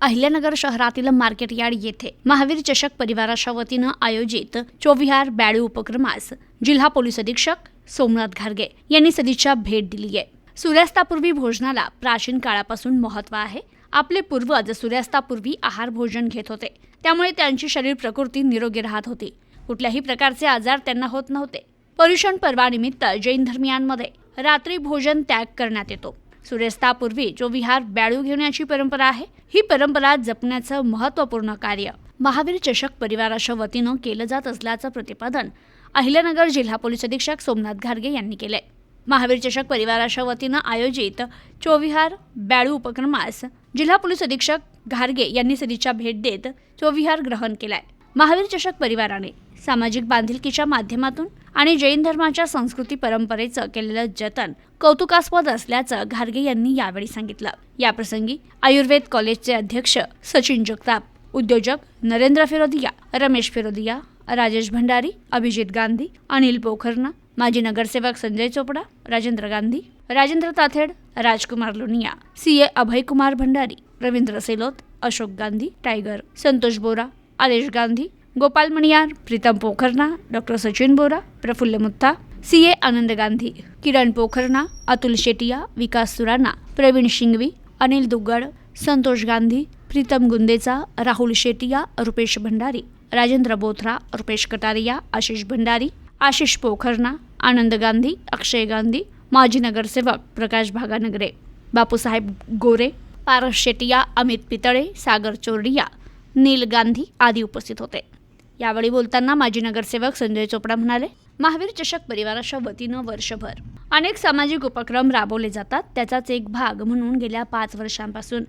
अहिल्यानगर शहरातील market yard येथे महावीर चषक परिवाराच्या वतीनं आयोजित चोविहार बॅडू उपक्रमास जिल्हा पोलीस अधीक्षक सोमनाथ घारगे यांनी सदिच्छा भेट दिली आहे. सूर्यास्तापूर्वी भोजनाला प्राचीन काळापासून महत्त्व आहे. आपले पूर्वज सूर्यास्तापूर्वी आहार भोजन घेत होते. त्यामुळे त्यांची शरीर प्रकृती निरोगी राहत होती. कुठल्याही प्रकारचे आजार त्यांना होत नव्हते. पर्युषण पर्वानिमित्त जैन धर्मियांमध्ये रात्री भोजन त्याग करण्यात येतो. सूर्यास्तापूर्वी जो विहार बॅळू घेण्याची परंपरा आहे ही परंपरा जपण्याचं महत्त्वपूर्ण कार्य. महावीर चषक परिवाराच्या वतीनं केलं जात असल्याचं प्रतिपादन अहिल्यानगर जिल्हा पोलीस अधीक्षक सोमनाथ घारगे यांनी केलंय. महावीर चषक परिवाराच्या वतीनं आयोजित चोविहार बॅळू उपक्रमास जिल्हा पोलीस अधीक्षक घारगे यांनी सदिच्छा भेट देत चोविहार ग्रहण केलाय. महावीर चषक परिवाराने सामाजिक बांधिलकीच्या माध्यमातून आणि जैन धर्माच्या संस्कृती परंपरेचं केलेलं जतन कौतुकास्पद असल्याचं घारगे यांनी यावेळी सांगितलं. याप्रसंगी आयुर्वेद कॉलेजचे अध्यक्ष सचिन जगताप उद्योजक नरेंद्र फिरोदिया रमेश फिरोदिया राजेश भंडारी अभिजित गांधी अनिल पोखरना माजी नगरसेवक Sanjay Chopda Rajendra Gandhi Rajendra Tathed Rajkumar Lonia C A Abhaykumar Bhandari Ravindra Selot Ashok Gandhi tiger Santosh Bora Adesh Gandhi Gopal Maniyar Pritam Pokharna doctor Sachin Bora Praful Mutta C A Anand Gandhi Kiran Pokharna Atul Shetiya Vikas Surana Pravin Shingvi Anil Duggad Santosh Gandhi Pritam Gundecha Rahul Shetiya Rupesh Bhandari Rajendra Bothra Rupesh Kataria Ashish Bhandari Ashish Pokharna Anand Gandhi Akshay Gandhi माजी नगरसेवक प्रकाश भागानगरे बापूसाहेब गोरे पारस शेटिया अमित पितळे सागर चोरडिया नील गांधी आदी उपस्थित होते. यावेळी बोलताना माजी नगरसेवक संजय चोपडा म्हणाले महावीर चषक परिवाराच्या वतीनं वर्षभर अनेक सामाजिक उपक्रम राबवले जातात. त्याचाच एक भाग म्हणून गेल्या पाच वर्षांपासून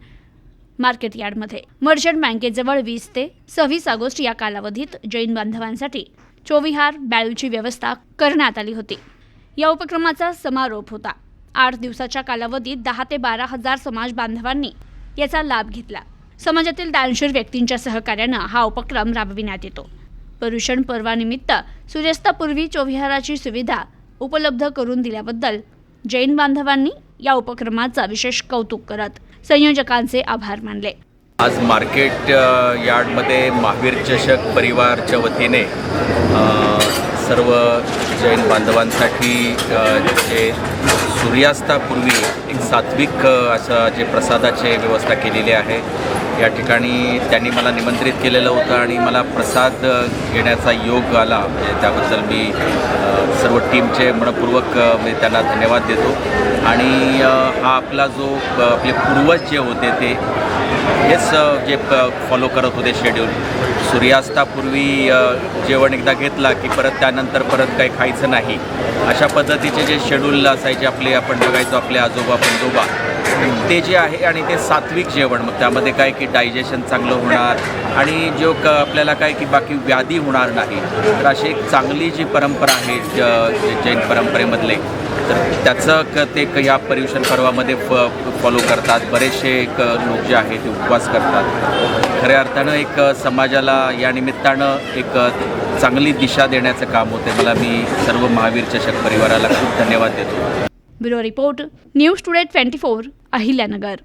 मार्केट यार्डमध्ये. मर्चंट बँकेजवळ वीस ते सव्वीस ऑगस्ट या कालावधीत जैन बांधवांसाठी चोविहार बॅळूची व्यवस्था करण्यात आली होती. या उपक्रमाचा समारोप होता. आठ दिवसाच्या कालावधीत दहा ते बारा हजार समाज बांधवांनी याचा लाभ घेतला. समाजातील दानशूर व्यक्तींच्या सहकार्यानं हा उपक्रम राबविण्यात येतो. पर्युषण पर्वानिमित्त सूर्यास्तापूर्वी चोविहाराची सुविधा उपलब्ध करून दिल्याबद्दल जैन बांधवांनी या उपक्रमाचा विशेष कौतुक करत संयोजकांचे आभार मानले. आज मार्केट यार्डमध्ये महावीर चषक परिवारच्या वतीने सर्व जैन बांधवांसाठी जे सूर्यास्तापूर्वी एक सात्विक असं जे प्रसादाचे व्यवस्था केलेली आहे या ठिकाणी त्यांनी मला निमंत्रित केलेलं होतं आणि मला प्रसाद घेण्याचा योग आला. म्हणजे त्याबद्दल मी सर्व टीमचे मनपूर्वक मी त्यांना धन्यवाद देतो. आणि हा आपला जो आपले पूर्वज जे होते ते हेच जे फॉलो करत होते शेड्यूल सूर्यास्तापूर्वी जेवण एकदा घेतला की परत त्यानंतर परत काही खायचं नाही. अशा पद्धतीचे जे शेड्यूल असायचे आपले आपण बघायचो आपले आजोबा पंजोबा ते जे आहे आणि ते सात्विक जेवण मग त्यामध्ये काय की डायजेशन चांगलं होणार आणि जो क आपल्याला काय की बाकी व्याधी होणार नाही तर अशी एक चांगली जी परंपरा आहे ज- जैन परंपरेमधले तर त्याचं क ते क ह्या पर्युषण पर्वामध्ये फ फॉलो करतात. बरेचसे एक लोक जे आहेत ते उपवास करतात. खऱ्या अर्थानं एक समाजाला या निमित्तानं एक चांगली दिशा देण्याचं काम होते मला मी सर्व महावीर चषक परिवाराला खूप धन्यवाद देतो. Bureau report news today twenty four. Ahilyanagar.